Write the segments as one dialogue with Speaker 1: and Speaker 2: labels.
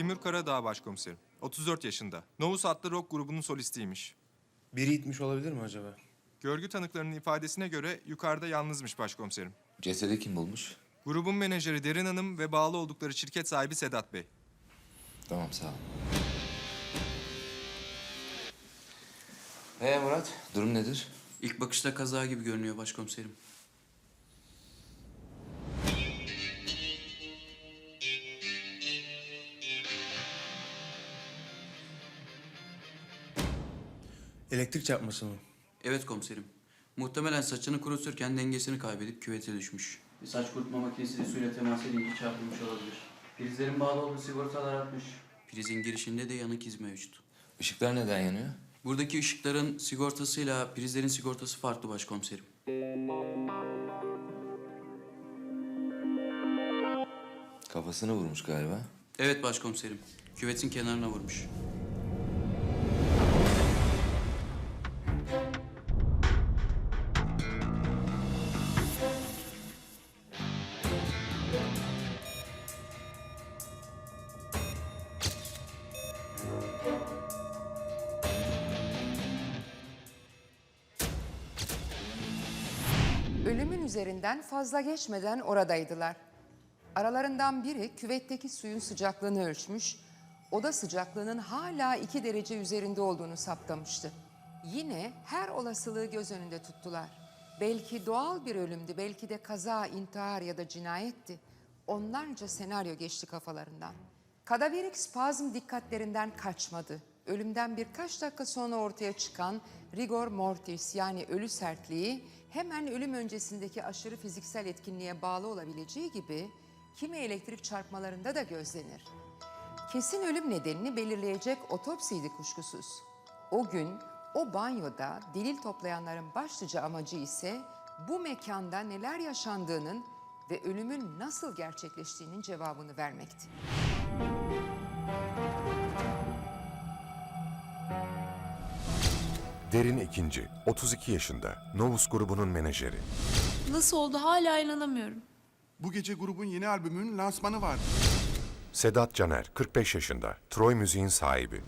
Speaker 1: Timur Karadağ başkomiserim. 34 yaşında. Novus adlı rock grubunun solistiymiş.
Speaker 2: Biri itmiş olabilir mi acaba?
Speaker 1: Görgü tanıklarının ifadesine göre yukarıda yalnızmış başkomiserim.
Speaker 3: Cesedi kim bulmuş?
Speaker 1: Grubun menajeri Derin Hanım ve bağlı oldukları şirket sahibi Sedat Bey.
Speaker 3: Tamam sağ ol. Ee Murat, durum nedir?
Speaker 4: İlk bakışta kaza gibi görünüyor başkomiserim.
Speaker 2: Elektrik çarpması mı?
Speaker 4: Evet komiserim. Muhtemelen saçını kuruturken dengesini kaybedip küvete düşmüş. Bir saç kurutma makinesiyle suyla temas edince çarpılmış olabilir. Prizlerin bağlı olduğu sigortalar atmış. Prizin girişinde de yanık iz mevcut.
Speaker 3: Işıklar neden yanıyor?
Speaker 4: Buradaki ışıkların sigortasıyla prizlerin sigortası farklı başkomiserim.
Speaker 3: Kafasını vurmuş galiba.
Speaker 4: Evet başkomiserim. Küvetin kenarına vurmuş.
Speaker 5: Ölümün üzerinden fazla geçmeden oradaydılar. Aralarından biri küvetteki suyun sıcaklığını ölçmüş, oda sıcaklığının hala 2 derece üzerinde olduğunu saptamıştı. Yine her olasılığı göz önünde tuttular. Belki doğal bir ölümdü, belki de kaza, intihar ya da cinayetti. Onlarca senaryo geçti kafalarından. Kadaverik spazm dikkatlerinden kaçmadı. Ölümden birkaç dakika sonra ortaya çıkan rigor mortis yani ölü sertliği hemen ölüm öncesindeki aşırı fiziksel etkinliğe bağlı olabileceği gibi kimi elektrik çarpmalarında da gözlenir. Kesin ölüm nedenini belirleyecek otopsiydi kuşkusuz. O gün o banyoda delil toplayanların başlıca amacı ise bu mekanda neler yaşandığının ve ölümün nasıl gerçekleştiğinin cevabını vermekti.
Speaker 6: Derin Ekinci, 32 yaşında, Novus grubunun menajeri.
Speaker 7: Nasıl oldu hala inanamıyorum.
Speaker 8: Bu gece grubun yeni albümünün lansmanı vardı.
Speaker 6: Sedat Caner, 45 yaşında, Troy Müziğin sahibi.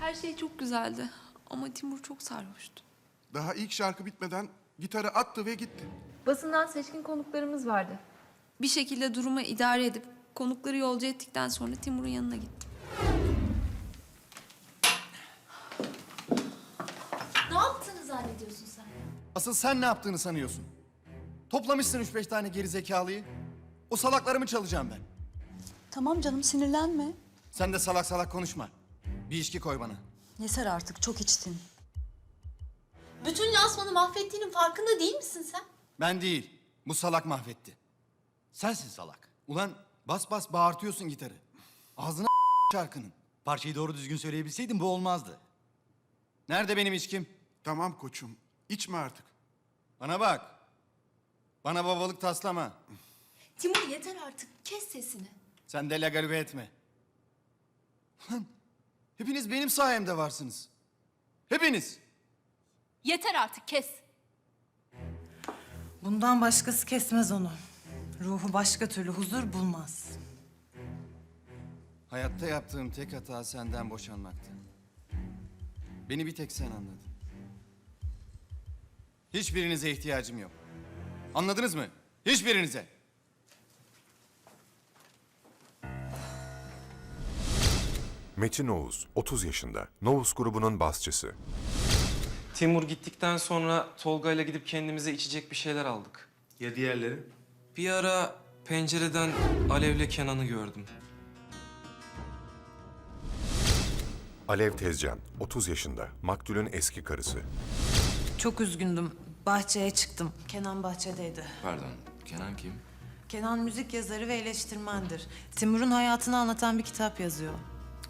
Speaker 7: Her şey çok güzeldi ama Timur çok sarhoştu.
Speaker 8: Daha ilk şarkı bitmeden gitarı attı ve gitti.
Speaker 9: Basından seçkin konuklarımız vardı.
Speaker 7: Bir şekilde durumu idare edip konukları yolcu ettikten sonra Timur'un yanına gittim.
Speaker 9: Ne sen?
Speaker 10: Asıl sen ne yaptığını sanıyorsun? Toplamışsın üç beş tane geri zekalıyı. O salakları mı çalacağım ben?
Speaker 11: Tamam canım sinirlenme.
Speaker 10: Sen de salak salak konuşma. Bir içki koy bana.
Speaker 11: Yeter artık çok içtin.
Speaker 9: Bütün lansmanı mahvettiğinin farkında değil misin sen?
Speaker 10: Ben değil. Bu salak mahvetti. Sensin salak. Ulan bas bas bağırtıyorsun gitarı. Ağzına şarkının. Parçayı doğru düzgün söyleyebilseydin bu olmazdı. Nerede benim içkim?
Speaker 8: Tamam koçum, içme artık.
Speaker 10: Bana bak. Bana babalık taslama.
Speaker 9: Timur yeter artık. Kes sesini.
Speaker 10: Sen de legalibe etme. Lan hepiniz benim sayemde varsınız. Hepiniz.
Speaker 9: Yeter artık kes.
Speaker 11: Bundan başkası kesmez onu. Ruhu başka türlü huzur bulmaz.
Speaker 10: Hayatta yaptığım tek hata senden boşanmaktı. Beni bir tek sen anladın. Hiçbirinize ihtiyacım yok. Anladınız mı? Hiçbirinize.
Speaker 6: Metin Oğuz, 30 yaşında, Novus grubunun basçısı.
Speaker 12: Timur gittikten sonra Tolga ile gidip kendimize içecek bir şeyler aldık.
Speaker 2: Ya diğerleri?
Speaker 12: Bir ara pencereden Alev'le Kenan'ı gördüm.
Speaker 6: Alev Tezcan, 30 yaşında, maktulün eski karısı.
Speaker 11: Çok üzgündüm. Bahçeye çıktım. Kenan bahçedeydi.
Speaker 3: Pardon, Kenan kim?
Speaker 11: Kenan müzik yazarı ve eleştirmendir. Timur'un hayatını anlatan bir kitap yazıyor.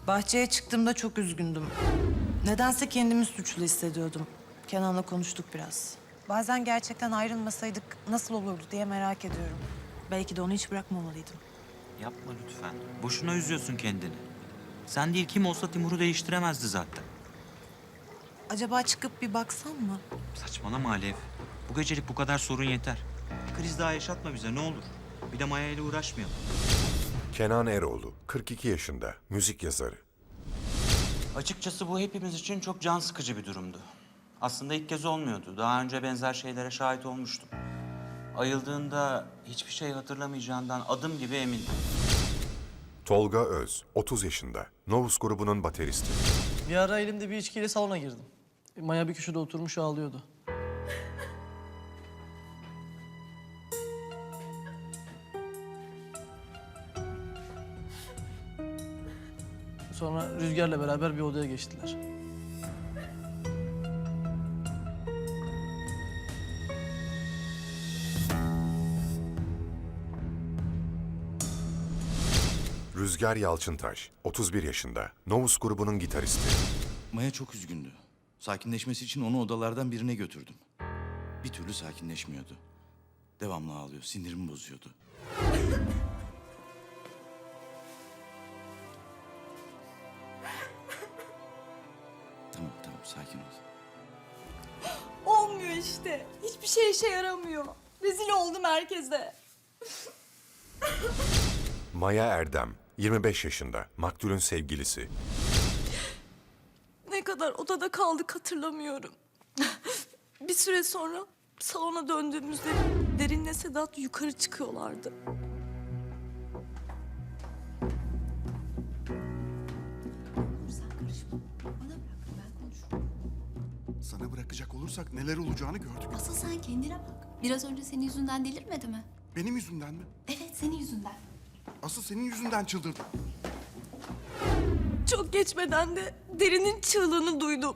Speaker 11: Bahçeye çıktığımda çok üzgündüm. Nedense kendimi suçlu hissediyordum. Kenan'la konuştuk biraz. Bazen gerçekten ayrılmasaydık nasıl olurdu diye merak ediyorum. Belki de onu hiç bırakmamalıydım.
Speaker 13: Yapma lütfen. Boşuna üzüyorsun kendini. Sen değil kim olsa Timur'u değiştiremezdi zaten.
Speaker 11: Acaba çıkıp bir baksam mı?
Speaker 13: Saçmalama Alev. Bu gecelik bu kadar sorun yeter. Kriz daha yaşatma bize ne olur. Bir de Maya ile uğraşmayalım.
Speaker 6: Kenan Eroğlu, 42 yaşında, müzik yazarı.
Speaker 13: Açıkçası bu hepimiz için çok can sıkıcı bir durumdu. Aslında ilk kez olmuyordu. Daha önce benzer şeylere şahit olmuştum. Ayıldığında hiçbir şey hatırlamayacağından adım gibi emindim.
Speaker 6: Tolga Öz, 30 yaşında, Novus grubunun bateristi.
Speaker 14: Bir ara elimde bir içkiyle salona girdim. Maya bir köşede oturmuş ağlıyordu. Sonra Rüzgar'la beraber bir odaya geçtiler.
Speaker 6: Rüzgar Yalçıntaş, 31 yaşında, Novus grubunun gitaristi.
Speaker 15: Maya çok üzgündü. Sakinleşmesi için onu odalardan birine götürdüm. Bir türlü sakinleşmiyordu. Devamlı ağlıyor, sinirimi bozuyordu. tamam tamam sakin ol.
Speaker 16: Olmuyor işte. Hiçbir şey işe yaramıyor. Rezil oldum herkese.
Speaker 6: Maya Erdem, 25 yaşında, Maktul'ün sevgilisi.
Speaker 16: Kadar odada kaldık hatırlamıyorum. bir süre sonra salona döndüğümüzde Derin'le Sedat yukarı çıkıyorlardı.
Speaker 8: Sana bırakacak olursak neler olacağını gördük.
Speaker 16: Asıl sen kendine bak. Biraz önce senin yüzünden delirmedi mi?
Speaker 8: Benim yüzümden mi?
Speaker 16: Evet senin yüzünden.
Speaker 8: Asıl senin yüzünden çıldırdım.
Speaker 16: Çok geçmeden de Derin'in çığlığını duydum.